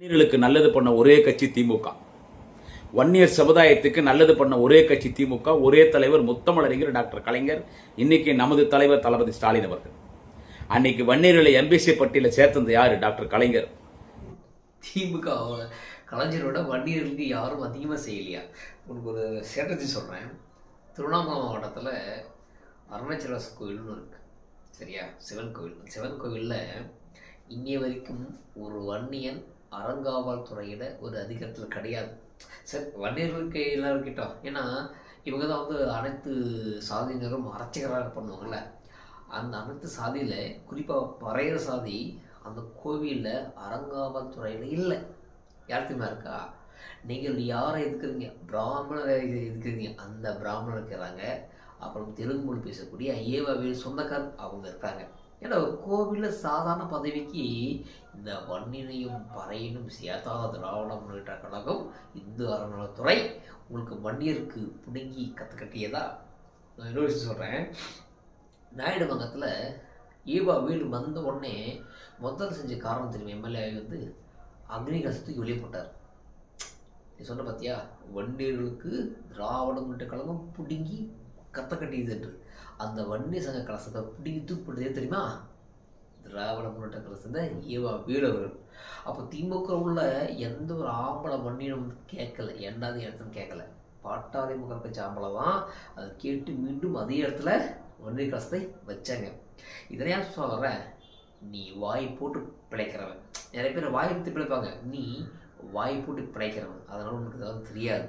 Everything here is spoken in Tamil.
வன்னியர்களுக்கு நல்லது பண்ண ஒரே கட்சி திமுக. வன்னியர் சமுதாயத்துக்கு நல்லது பண்ண ஒரே கட்சி திமுக ஒரே தலைவர் முத்தமிழறிஞர் டாக்டர் கலைஞர் இன்னைக்கு நமது தலைவர் தளபதி ஸ்டாலின் அவர்கள். அன்னைக்கு வன்னியர்களை எம்பிசி பட்டியலில் சேர்த்தது யார்? டாக்டர் கலைஞர். திமுக கலைஞரோட வன்னியர்களுக்கு யாரும் அதிகமாக செய்யலையா? உனக்கு ஒரு ஸ்ட்ராட்டஜி சொல்கிறேன் திருவண்ணாமலை மாவட்டத்தில் அருணாச்சலாஸ் கோயில்னு இருக்கு. சரியா? சிவன் கோவில் சிவன் கோவிலில் இன்னைய வரைக்கும் ஒரு வன்னியன் அறங்காவல் துறையில் ஒரு அதிகாரத்தில் கிடையாது. சரி வன்னியர்களுக்கு எல்லாரும் கிட்டோம் ஏன்னா இவங்க தான் வந்து அனைத்து சாதியினரும் அர்ச்சகராக பண்ணுவாங்கள்ல அந்த அனைத்து சாதியில் குறிப்பாக பறையிற சாதி அந்த கோவிலில் அறங்காவல் துறையில் இல்லை. யாருக்குமே இருக்கா? நீங்கள் யாரை எதுக்குறீங்க பிராமணரை எதுக்குறீங்க அந்த பிராமணர் இருக்கிறாங்க. அப்புறம் தெலுங்கு மொழி பேசக்கூடிய ஐயவாவில் சொந்தக்கார் அவங்க இருக்காங்க. ஏன்னா ஒரு கோவிலில் சாதாரண பதவிக்கு இந்த வன்னினையும் பறையினும் சேர்த்தாத திராவிட முன்னேற்ற கழகம் இந்து அறநிலத்துறை உங்களுக்கு வன்னியருக்கு பிடுங்கி கற்று கட்டியதா? நான் இன்னொரு சொல்கிறேன் நாயுடு மங்கத்தில் ஈவா வீடு வந்த உடனே முதல் செஞ்ச காரணம் தெரியும்? எம்எல்ஏ வந்து அக்னி கசத்துக்கு வெளியே போட்டார். நீ சொன்ன பார்த்தியா வண்டியர்களுக்கு திராவிட முன்னேற்ற கழகம் பிடுங்கி கத்த கட்டியது என்று அந்த வன்னிய சங்க கலசத்தை பிடிக்கி தூக்கி தெரியுமா? திராவிட முன்னேற்ற கலசத்தை ஈவா வீரர்கள். அப்போ திமுக உள்ள எந்த ஒரு ஆம்பளை வன்னியும் வந்து கேட்கல. எண்டாவது இடத்துல கேட்கல. பாட்டாளி முகம் கட்சி ஆம்பளை தான் அதை கேட்டு மீண்டும் அதே இடத்துல வன்னிய கலசத்தை வச்சாங்க. இதனையா சொல்கிறேன் நீ வாய் போட்டு பிழைக்கிறவன். நிறைய பேர் வாய் எடுத்து பிழைப்பாங்க. நீ வாய் போட்டு பிழைக்கிறவன். அதனால் உனக்கு ஏதாவது தெரியாது.